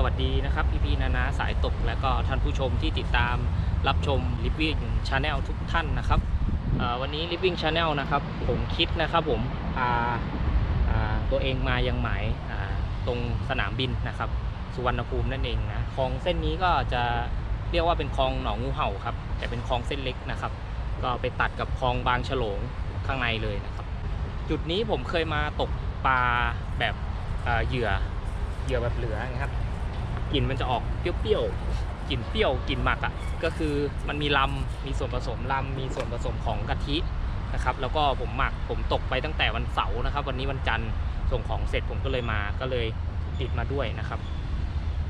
สวัสดีนะครับ พี่ๆนานาสายตกและก็ท่านผู้ชมที่ติดตามรับชม Living Channel ทุกท่านนะครับวันนี้ Living Channel นะครับ ผมคิดนะครับผมพาตัวเองมายังหมายตรงสนามบินนะครับ สุวรรณภูมินั่นเองนะคลองเส้นนี้ก็จะเรียกว่าเป็นคลองหนองงูเห่าครับแต่เป็นคลองเส้นเล็กนะครับ ก็ไปตัดกับคลองบางฉลงข้างในเลยนะครับ จุดนี้ผมเคยมาตกปลาแบบเหยื่อเหยื่อแบบเหลือนะครับ กลิ่นมันจะออกเปรี้ยวๆกลิ่นเปรี้ยวกลิ่นหมักอะ่ะก็คือมันมีลำมีส่วนผสมลำมีส่วนผสมของกะทินะครับแล้วก็ผมหมักผมตกไปตั้งแต่วันเสาร์นะครับ วันนี้วันจันทร์ส่งของเสร็จผมก็เลยมาก็เลยติดมาด้วยนะครับ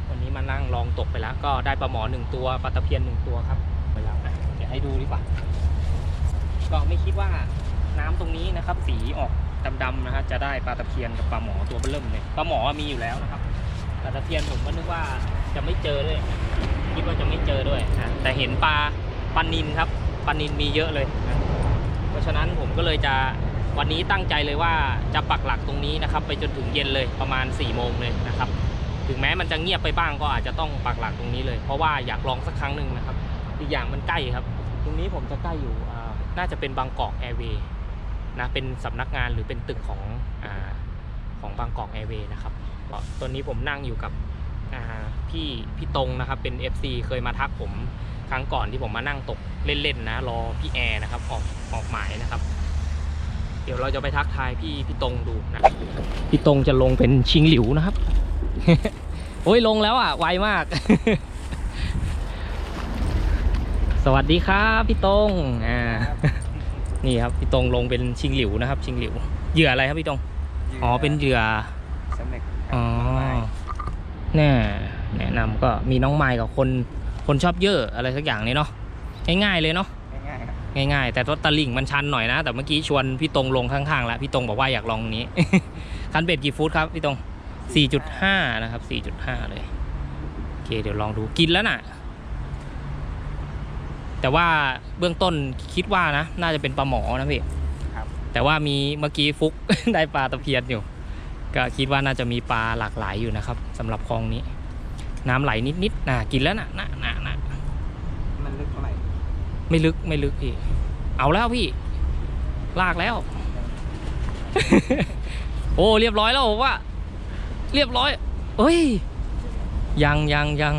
วันนี้มานั่งลองตกไปแล้ว ก็ได้ปลาหมอหนึ่งตัวปลาตะเพียนหนึ่งตัวครับเวลาอะเดี๋ยวให้ดูดีกว่าก็ไม่คิดว่าน้ำตรงนี้นะครับ สีออกดำๆนะฮะจะได้ปลาตะเพียนกับปลาหมอตัวเบิ่มเลยปลาหมอมีอยู่แล้วนะครับ ปลาตะเพียนผมก็นึกว่าจะไม่เจอด้วยคิดว่าจะไม่เจอด้วยนะแต่เห็นปลาปลานินครับปลานินมีเยอะเลยนะเพราะฉะนั้นผมก็เลยจะวันนี้ตั้งใจเลยว่าจะปักหลักตรงนี้นะครับ ไปจนถึงเย็นเลยประมาณ4ี่โมงเลยนะครับ ถึงแม้มันจะเงียบไปบ้างก็อาจจะต้องปักหลักตรงนี้เลย เพราะว่าอยากลองสักครั้งหนึ่งนะครับ อีกอย่างมันใกล้ครับ ตรงนี้ผมจะใกล้อยู่น่าจะเป็นบางกอกแอร์เวย์นะเป็นสำนักงานหรือเป็นตึกของอของบางกอกแอร์เวย์นะครับ ตอนนี้ผมนั่งอยู่กับพี่พี่ตรงนะครับ เป็น FC เคยมาทักผมครั้งก่อนที่ผมมานั่งตกเล่นๆนะ รอพี่แอร์นะครับออกออกหมายนะครับ เดี๋ยวเราจะไปทักทายพี่พี่ตรงดูนะพี่ตรงจะลงเป็นชิงหลิวนะครับโอ้ยลงแล้วอะไวมาก สวัสดีครับพี่ตรงอ่านี่ครับพี่ตรงลงเป็นชิงหลิวนะครับ ชิงหลิวเหยื่ออะไรครับพี่ตรงอ๋อเป็นเหยื่อ อ๋อแน่แนะนำก็มีน้องไมค์กับคนคนชอบเยอะอะไรสักอย่างนี้เนาะง่ายๆเลยเนาะง่ายๆครับง่ายๆ แต่รถตะลิ่งมันชันหน่อยนะ แต่เมื่อกี้ชวนพี่ตรงลงข้างๆแล้วพี่ตรงบอกว่าอยากลองนี้ คันเบ็ดกี่ฟุตครับพี่ตรง 4.5 นะครับ 4.5 เลยโอเคเดี๋ยวลองดูกินแล้วน่ะ แต่ว่าเบื้องต้นคิดว่านะ น่าจะเป็นปลาหมอนะพี่ครับแต่ว่ามีเมื่อกี้ฟุกได้ปลาตะเพียนอยู่ ก็คิดว่าน่าจะมีปลาหลากหลายอยู่นะครับสำหรับคลองนี้ น้ำไหลนิดๆนะกินแล้วนะนะนะนะมันลึกเท่าไหร่ไม่ลึกไม่ลึกพี่ เอาแล้วพี่ ลากแล้ว โอ้เรียบร้อยแล้วผมว่า เรียบร้อย เอ้ย ยังยังยัง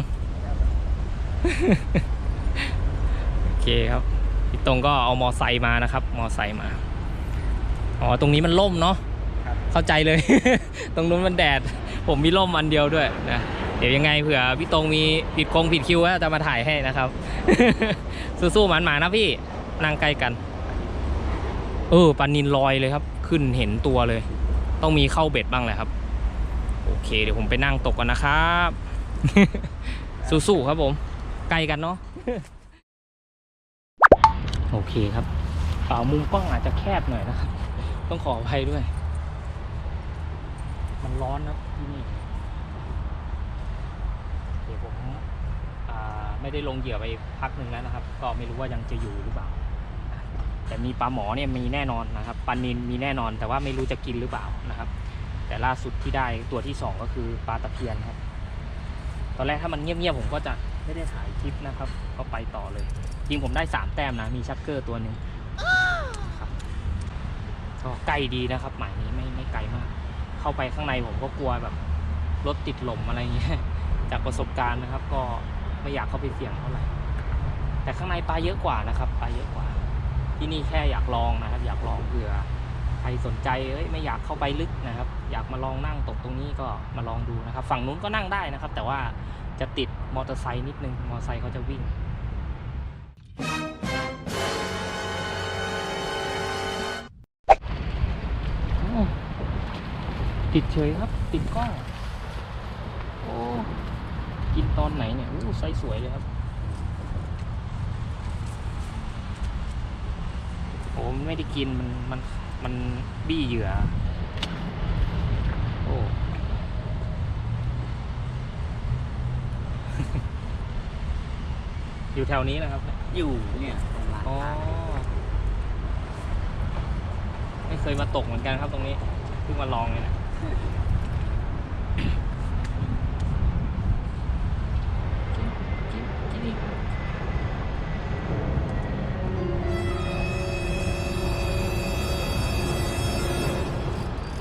โอเคครับพี่ตรงก็เอามอไซค์มานะครับ มอไซค์มา อ๋อ ตรงนี้มันล่มเนาะครับ เข้าใจเลย ตรงนู้นมันแดด ผมมีร่มอันเดียวด้วยนะเดี๋ยวยังไงเผื่อพี่ตรงมีผิดคงผิดคิวก็จะมาถ่ายให้นะครับ สู้ๆหมันๆนะพี่นั่งใกล้กัน เออปลานินลอยเลยครับ ขึ้นเห็นตัวเลย ต้องมีเข้าเบ็ดบ้างแหละครับ โอเค เดี๋ยวผมไปนั่งตกก่อนนะครับ สู้ๆครับผมไกลกันเนาะโอเคครับเอ่อมุมกล้องอาจจะแคบหน่อยนะครับ ต้องขออภัยด้วย มันร้อนครับที่นี่เดี๋ยวผมไม่ได้ลงเหยื่อไปพักหนึ่งแล้วนะครับ ก็ไม่รู้ว่ายังจะอยู่หรือเปล่า แต่มีปลาหมอเนี่ยมีแน่นอนนะครับปลานินมีแน่นอน แต่ว่าไม่รู้จะกินหรือเปล่านะครับ แต่ล่าสุดที่ได้ตัวที่สองก็คือปลาตะเพียนครับ ตอนแรกถ้ามันเงียบๆผมก็จะไม่ได้ถ่ายคลิปนะครับ ก็ไปต่อเลยจริงผมได้สามแต้มนะมีชักเกอร์ตัวหนึ่งก็ใกล้ดีนะครับ หมายนี้ไม่ไม่ไกลมาก เข้าไปข้างในผมก็กลัวแบบรถติดหล่มอะไรเงี้ยจากประสบการณ์นะครับ ก็ไม่อยากเข้าไปเสี่ยงเท่าไหร่แต่ข้างในปลาเยอะกว่านะครับปลาเยอะกว่า ที่นี่แค่อยากลองนะครับ อยากลองเผื่อใครสนใจเอ้ยไม่อยากเข้าไปลึกนะครับ อยากมาลองนั่งตกตรงนี้ก็มาลองดูนะครับ ฝั่งนู้นก็นั่งได้นะครับ แต่ว่าจะติดมอเตอร์ไซค์นิดนึงมอเตอร์ไซค์เขาจะวิ่ง ติดเฉยครับ ติดกล้องโอ้กินตอนไหนเนี่ยอู้ไซส์สวยเลยครับโอ้มันไม่ได้กินมันมันมันบี้เหยื่อโอ้อยู่แถวนี้นะครับ อยู่เนี่ยตรงร้านอ๋อค้าไม่เคยมาตกเหมือนกันครับตรงนี้เพิ่งมาลองเลยนะ โ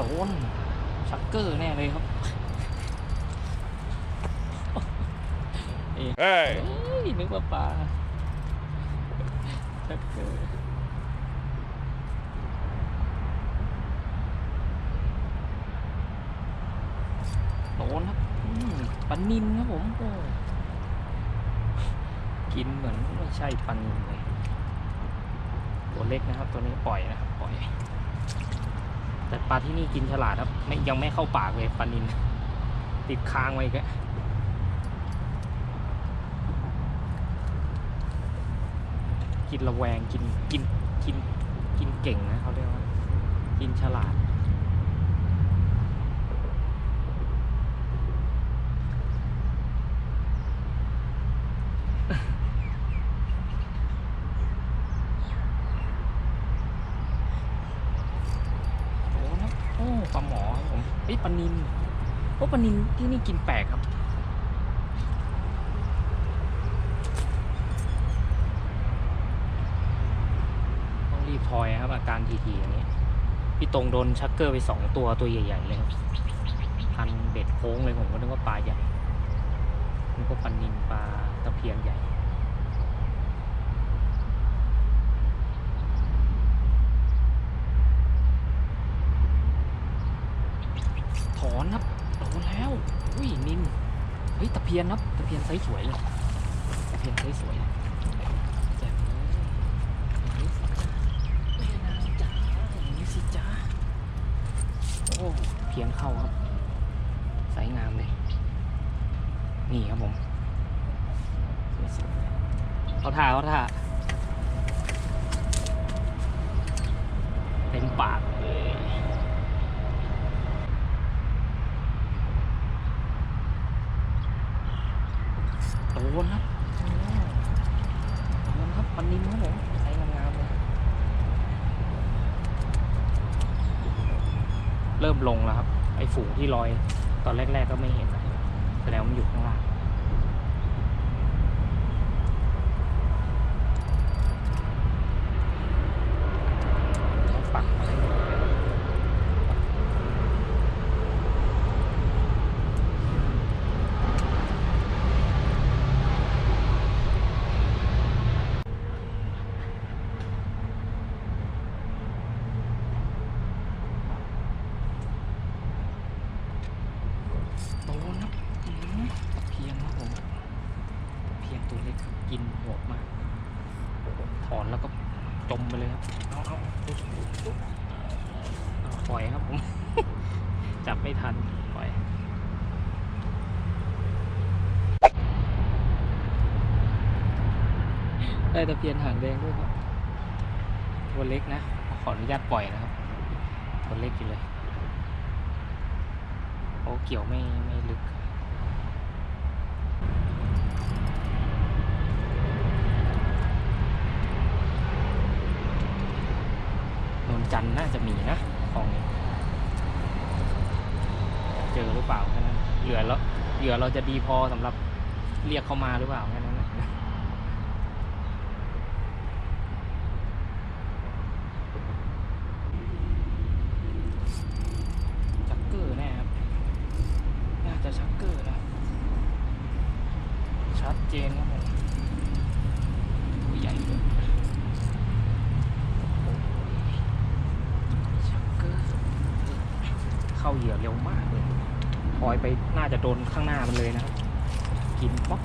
ดนชักเกอร์แน่เลยครับ เฮ้ยนึกปลา ผมโอ้กินเหมือนไม่ใช่ปลานิเลย ตัวเล็กนะครับ ตัวนี้ปล่อยนะครับปล่อย แต่ปลาที่นี่กินฉลาดครับ ไม่ยังไม่เข้าปากเลยปลานิน ติดค้างไว้กอะกินระแวงกินกินกินกินเก่งนะเขาเรียกว่ากินฉลาด โอ้นะโอ้ปลาหมอครับผมเอ้ยปลานิน โอ้ปลานินที่นี่กินแปลกครับ ต้องรีบทอยครับ อาการทีๆอย่างนี้ พี่ตรงโดนชักเกอร์ไปสองตัวตัวใหญ่ๆเลยครับพันเบ็ดโค้งเลยผมก็นึกว่าปลาใหญ่นึกว่าปลานินปลาตะเพียนใหญ่ ถอนครับโดนแล้วอุ้ยนิน เพียนครับตะเพียนไซส์สวยเลยตะเพียนไซส์สวยเลยแจ่มเลยอย่างนี้สิจ้าแม่นางจ๋าอย่างนี้สิจ้าโอ้เพียนเข้าครับไซส์งามเลย นี่ครับผมสวยๆเขาท่าเขาท่าเต็มปาก วนครับวนครับปันนิมครับผมใช้งามๆเลยเริ่มลงแล้วครับ ไอ้ฝูงที่ลอย ตอนแรก ๆ ก็ไม่เห็นแสดงว่ามันอยู่ข้างล่างเขาปักอะไรไม่รู้เลยโดนครับอื้อหือตะเพียนครับผมตะเพียนตัวเล็ กินโหดมาก ถอนแล้วก็จมไปเลยครับเอาเอาเอาปล่อยครับผม จับไม่ทันปล่อยได้ตะเพียนหางแดงด้วยครับตัวเล็กนะ ขออนุญาตปล่อยนะครับตัวเล็กอยู่เลยโอ้เกี่ยวไม่ไม่ลึก นน จันทร์น่าจะมีนะของนี้เจอหรือเปล่าแค่นั้นเหลือแล้วเหลือเราจะดีพอสำหรับเรียกเขามาหรือเปล่าแค่นั้นนะชักเกอร์แน่ครับ น่าจะชักเกอร์นะ ชัดเจนครับผมตัวใหญ่เลยชักเกอร์เข้าเหยื่อเร็วมากเลยถอยไปน่าจะโดนข้างหน้ามันเลยนะครับ กินป๊อก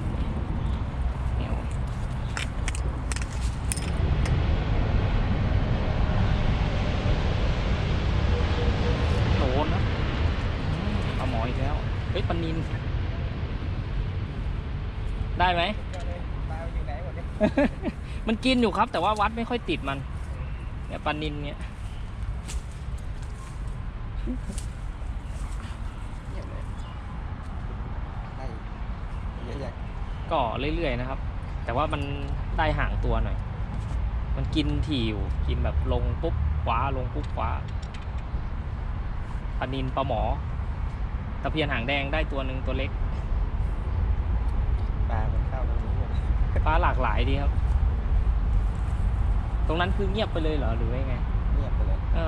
เนียวโดนนะปลาหมออีกแล้ว เฮ้ยปลานิน ได้ไหมปลาอยู่ไมันกินอยู่ครับ แต่ว่าวัดไม่ค่อยติดมัน เนี่ยปลานินเนี่ย ก่อเรื่อยๆนะครับ แต่ว่ามันได้ห่างตัวหน่อย มันกินถี่อยู่กินแบบลงปุ๊บคว้าลงปุ๊บคว้าปนินปลาหมอตะเพียนหางแดงได้ตัวหนึ่งตัวเล็กปลาเป็นข้าวมันรู้ปลาหลากหลายดีครับ ตรงนั้นคือเงียบไปเลยเหรอหรือว่าไงเงียบไปเลยเอ่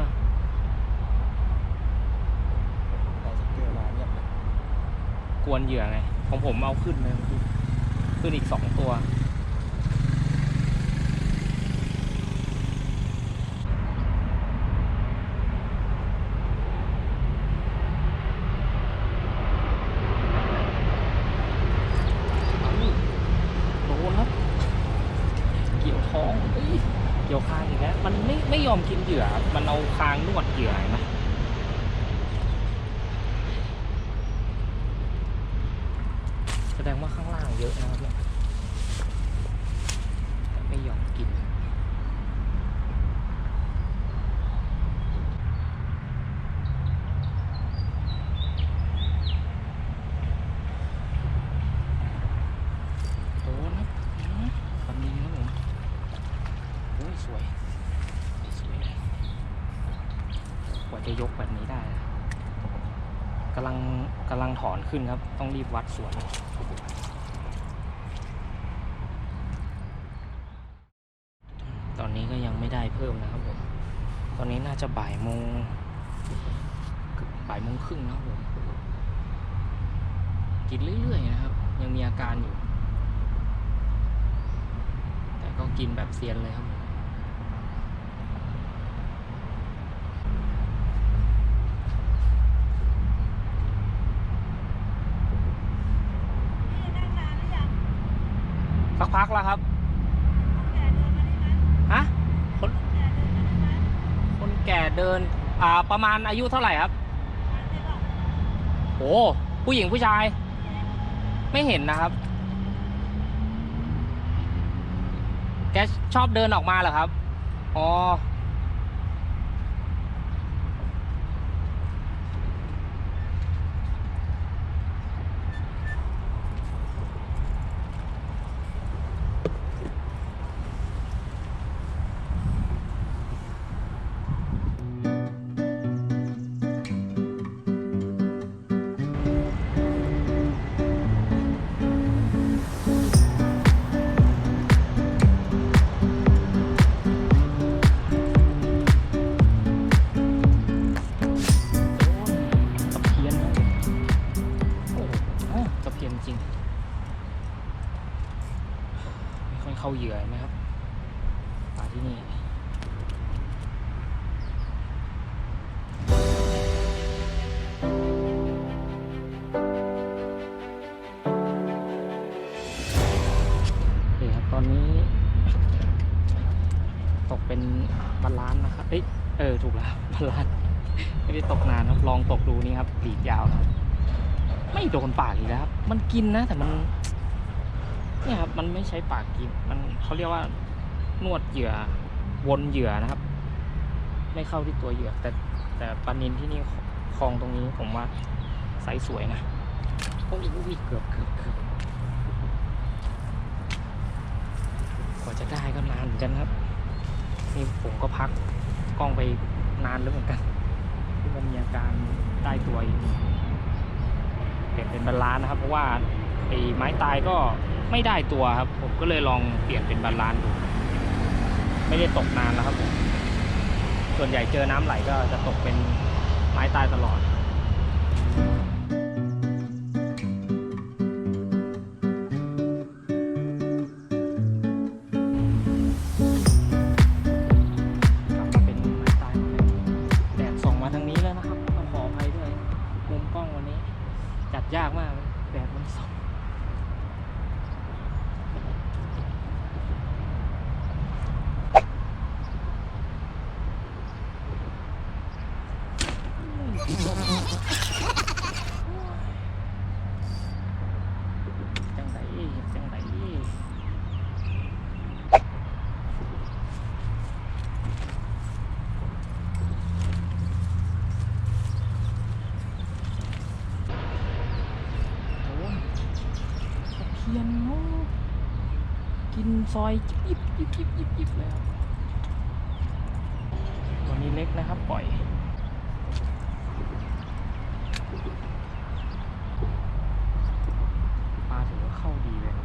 สเกลมาเงียบเลยกวนเหยื่อไงของผมเอาขึ้นเลย ขึ้นอีกสองตัว เอาโดนครับ เกี่ยวท้องเอ้ยเกี่ยวคางอีกแล้ว มันไม่ไม่ยอมกินเหยื่อครับมันเอาคางนวดเหยื่อเห็นไหมแสดงว่าข้างล่างเยอะนะครับเนี่ยแต่ไม่ยอมกิน โดนครับอืมปันนี้ครับผมโอ้ยสวย สวยเลยกว่า จะยกแบบนี้ได้กำลังกำลังถอนขึ้นครับ ต้องรีบวัดสวนตอนนี้ก็ยังไม่ได้เพิ่มนะครับผม ตอนนี้น่าจะบ่ายโมงบบ่ายโมงครึ่งนะครับผมกินเรื่อยๆนะครับ ยังมีอาการอยู่ แต่ก็กินแบบเซียนเลยครับ นี่นั่งนานหรือยัง สักพักแล้วครับแก่เดินมาได้ไหมฮะ คนแก่เดินมาได้ไหมคนแก่เดิน อ่า ประมาณอายุเท่าไหร่ครับมาได้หรอโอ้ผู้หญิงผู้ชาย ไม่เห็นนะครับ แกชอบเดินออกมาเหรอครับ อ๋อ กินนะ แต่มันเนี่ยครับมันไม่ใช้ปากกิน มันเขาเรียกว่านวดเหยื่อวนเหยื่อนะครับ ไม่เข้าที่ตัวเหยื่อ แต่แต่ปลานินที่นี่คลองตรงนี้ผมว่าไซส์สวยนะโอ้ยอุ้ยเกือบเกือบเกือบกว่าจะได้ก็นานเหมือนกันครับ นี่ผมก็พักกล้องไปนานแล้วเหมือนกันที่มันมีอาการได้ตัวอีก เปลี่ยนเป็นบาลานนะครับ เพราะว่าไอ้ไม้ตายก็ไม่ได้ตัวครับ ผมก็เลยลองเปลี่ยนเป็นบาลานดู ไม่ได้ตกนานแล้วครับผมส่วนใหญ่เจอน้ำไหลก็จะตกเป็นไม้ตายตลอด ทียนเนาะกินซอยยิบยิบยิบยิบยิบแล้วตัวนี้เล็กนะครับ ปล่อย ปลาถือว่าเข้าดีเลย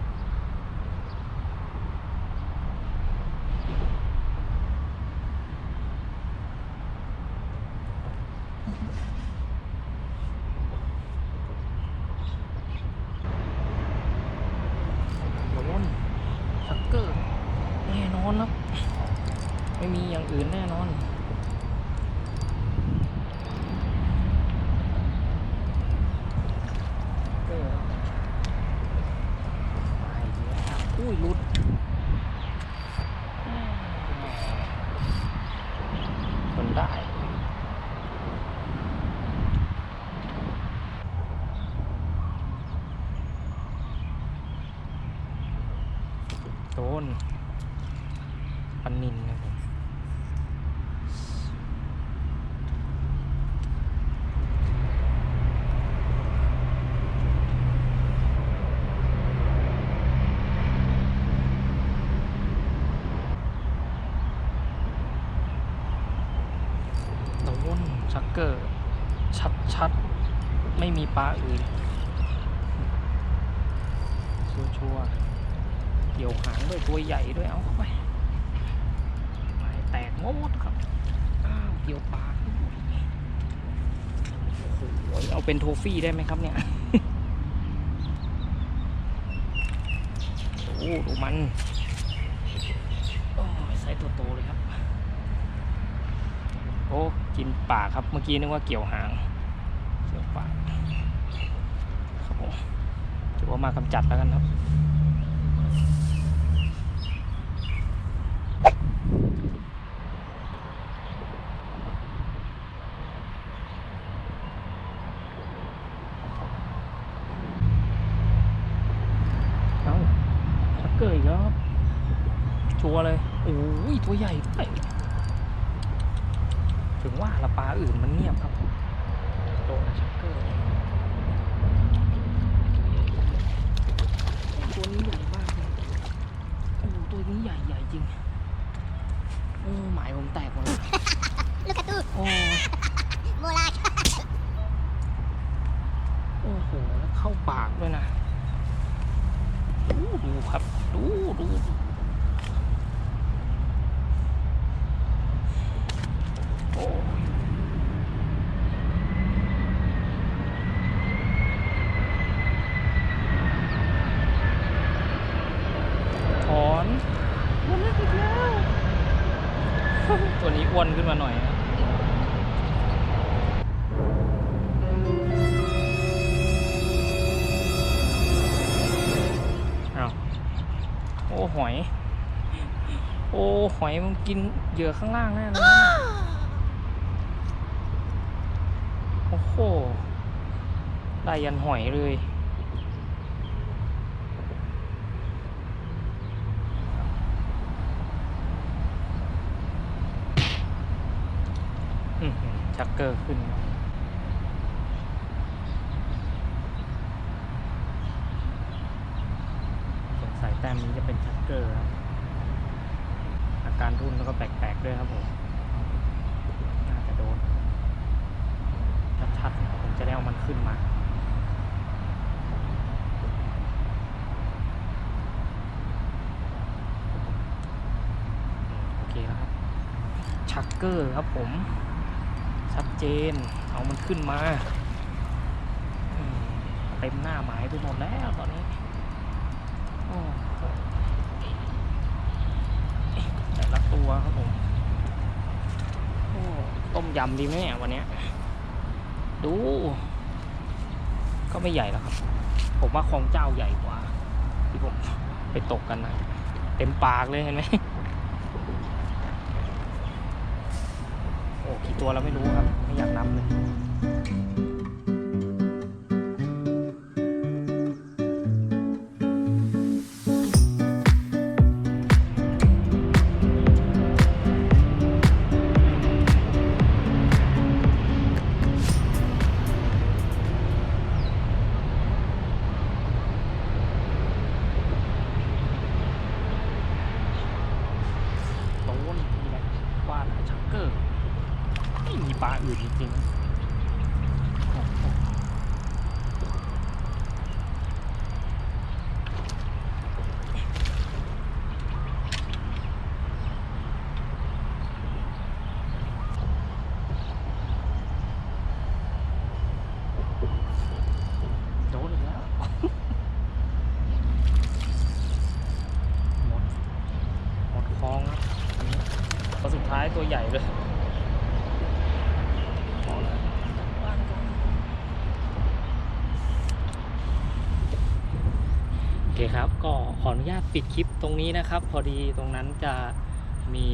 นะ ไม่มีอย่างอื่นแน่นอน เออไปเย อุ้ยหลุดคนได้ โดนปันนินนะผมโดนชักเกอร์ ชัดชัดๆ ไม่มีปลาอื่น ชัวเกี่ยวหางด้วยตัวใหญ่ด้วยเอาเข้าไปไม้แตกหมดครับอ้าวเกี่ยวปากโอ้โหเอาเป็นโทฟี่ได้ไหมครับเนี่ยโอ้ดูมันโอ้ไซส์ตัวโตเลยครับ โอ้กินปากครับเมื่อกี้นึกว่าเกี่ยวหางเกี่ยวปากามากำจัดแล้วกันครับ เอาชักเกอร์อีกแล้วครับ ชัวร์เลย โอ้ย ตัวใหญ่ด้วยถึงว่าละปลาอื่นมันเงียบครับโดนชักเกอร์ ตัวนี้ใหญ่มากเลยโอ้โหตัวนี้ใหญ่ใหญ่จริงโอ้หมายผมแตกหมดเลยลูกกระตูโอ้โบราณโอ้โหแล้วเข้าปากด้วยนะ ดูดูครับ ดูดูดูโอ้ยถอนมันไม่ติดแล้ว ตัวนี้อ้วนขึ้นมาหน่อยนะอ้าวโอ้หอย โอ้หอยมันกินเหยื่อข้างล่างแน่เลยโอ้โหได้ยันหอยเลย อื้อหือชักเกอร์ขึ้นแล้วสงสัยแต้มนี้จะเป็นชักเกอร์ครับ อาการทุ่นแล้วก็แปลกๆด้วยครับผมน่าจะโดนชัดๆผมจะได้เอามันขึ้นมาโอเคแล้วครับชักเกอร์ครับผมชัดเจนเอามันขึ้นมาเต็มหน้าหมายไปหมดแล้วตอนนี้โอ้โหแตัวครับผมต้มยำดีไหมเนี่ยวันนี้ดู ก็ไม่ใหญ่แล้วครับ ผมว่าคลองเจ้าใหญ่กว่า ที่ผมไปตกกันนะเต็มปากเลยเห็นไหมโอ้กี่ตัวเราไม่รู้ครับ ไม่อยากนับเลย ใหญ่เลยโอเคครับก็ขออนุญาตปิดคลิปตรงนี้นะครับ พอดีตรงนั้นจะมี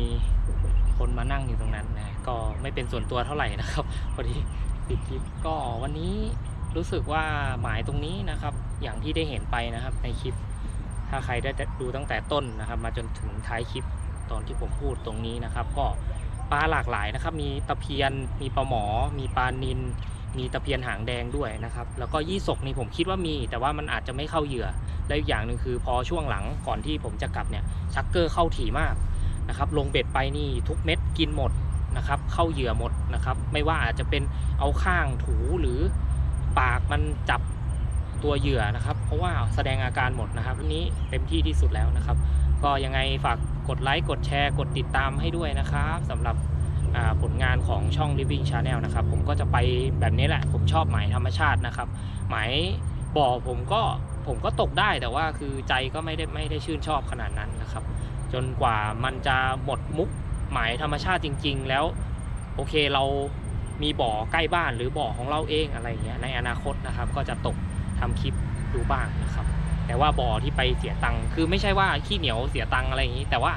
คนมานั่งอยู่ตรงนั้นนะก็ไม่เป็นส่วนตัวเท่าไหร่นะครับ พอดีปิดคลิปก็วันนี้รู้สึกว่าหมายตรงนี้นะครับ อย่างที่ได้เห็นไปนะครับในคลิป ถ้าใครได้ดูตั้งแต่ต้นนะครับ มาจนถึงท้ายคลิปตอนที่ผมพูดตรงนี้นะครับ ก็ ปลาหลากหลายนะครับ มีตะเพียน มีปลาหมอ มีปลานิน มีตะเพียนหางแดงด้วยนะครับ แล้วก็ยี่สกนี่ผมคิดว่ามี แต่ว่ามันอาจจะไม่เข้าเหยื่อ และอีกอย่างหนึ่งคือพอช่วงหลังก่อนที่ผมจะกลับเนี่ยชักเกอร์เข้าถี่มากนะครับ ลงเบ็ดไปนี่ทุกเม็ดกินหมดนะครับ เข้าเหยื่อหมดนะครับ ไม่ว่าอาจจะเป็นเอาข้างถูหรือปากมันจับตัวเหยื่อนะครับ เพราะว่าแสดงอาการหมดนะครับวันนี้เต็มที่ที่สุดแล้วนะครับ ก็ยังไงฝากกดไลค์ กดแชร์ กดติดตามให้ด้วยนะครับสำหรับผลงานของช่อง Living Channel นะครับ ผมก็จะไปแบบนี้แหละ ผมชอบหมายธรรมชาตินะครับ หมายบ่อผมก็ผมก็ตกได้แต่ว่าคือใจก็ไม่ได้ไม่ได้ชื่นชอบขนาดนั้นนะครับ จนกว่ามันจะหมดมุกหมายธรรมชาติจริง ๆ แล้ว โอเคเรามีบ่อใกล้บ้านหรือบ่อของเราเองอะไรอย่างเงี้ยในอนาคตนะครับ ก็จะตกทำคลิปดูบ้างนะครับ แต่ว่าบ่อที่ไปเสียตังค์คือไม่ใช่ว่าขี้เหนียวเสียตังค์อะไรอย่างนี้ แต่ว่า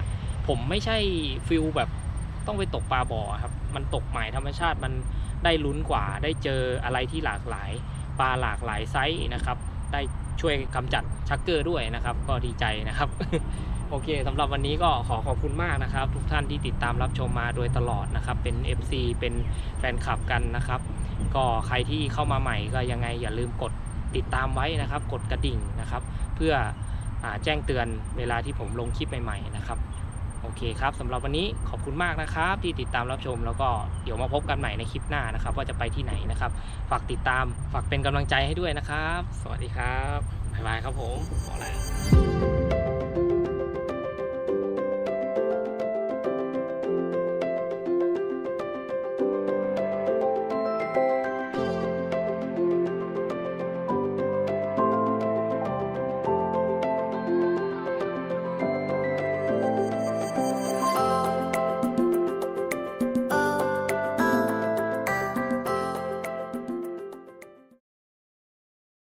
ผมไม่ใช่ฟิลแบบต้องไปตกปลาบ่อครับ มันตกใหมายธรรมชาติมันได้ลุ้นกว่า ได้เจออะไรที่หลากหลาย ปลาหลากหลายไซส์นะครับ ได้ช่วยกำจัดชักเกอร์ด้วยนะครับ ก็ดีใจนะครับ โอเคสำหรับวันนี้ก็ขอขอบคุณมากนะครับ ทุกท่านที่ติดตามรับชมมาโดยตลอดนะครับ เป็น FC เป็นแฟนคลับกันนะครับ ก็ใครที่เข้ามาใหม่ก็ยังไงอย่าลืมกด ติดตามไว้นะครับ กดกระดิ่งนะครับ เพื่ออแจ้งเตือนเวลาที่ผมลงคลิปใหม่ๆนะครับ โอเคครับสำหรับวันนี้ขอบคุณมากนะครับ ที่ติดตามรับชมแล้วก็เดี๋ยวมาพบกันใหม่ในคลิปหน้านะครับ ว่าจะไปที่ไหนนะครับ ฝากติดตามฝากเป็นกำลังใจให้ด้วยนะครับ สวัสดีครับบ๊ายบายครับผมขอแล้ว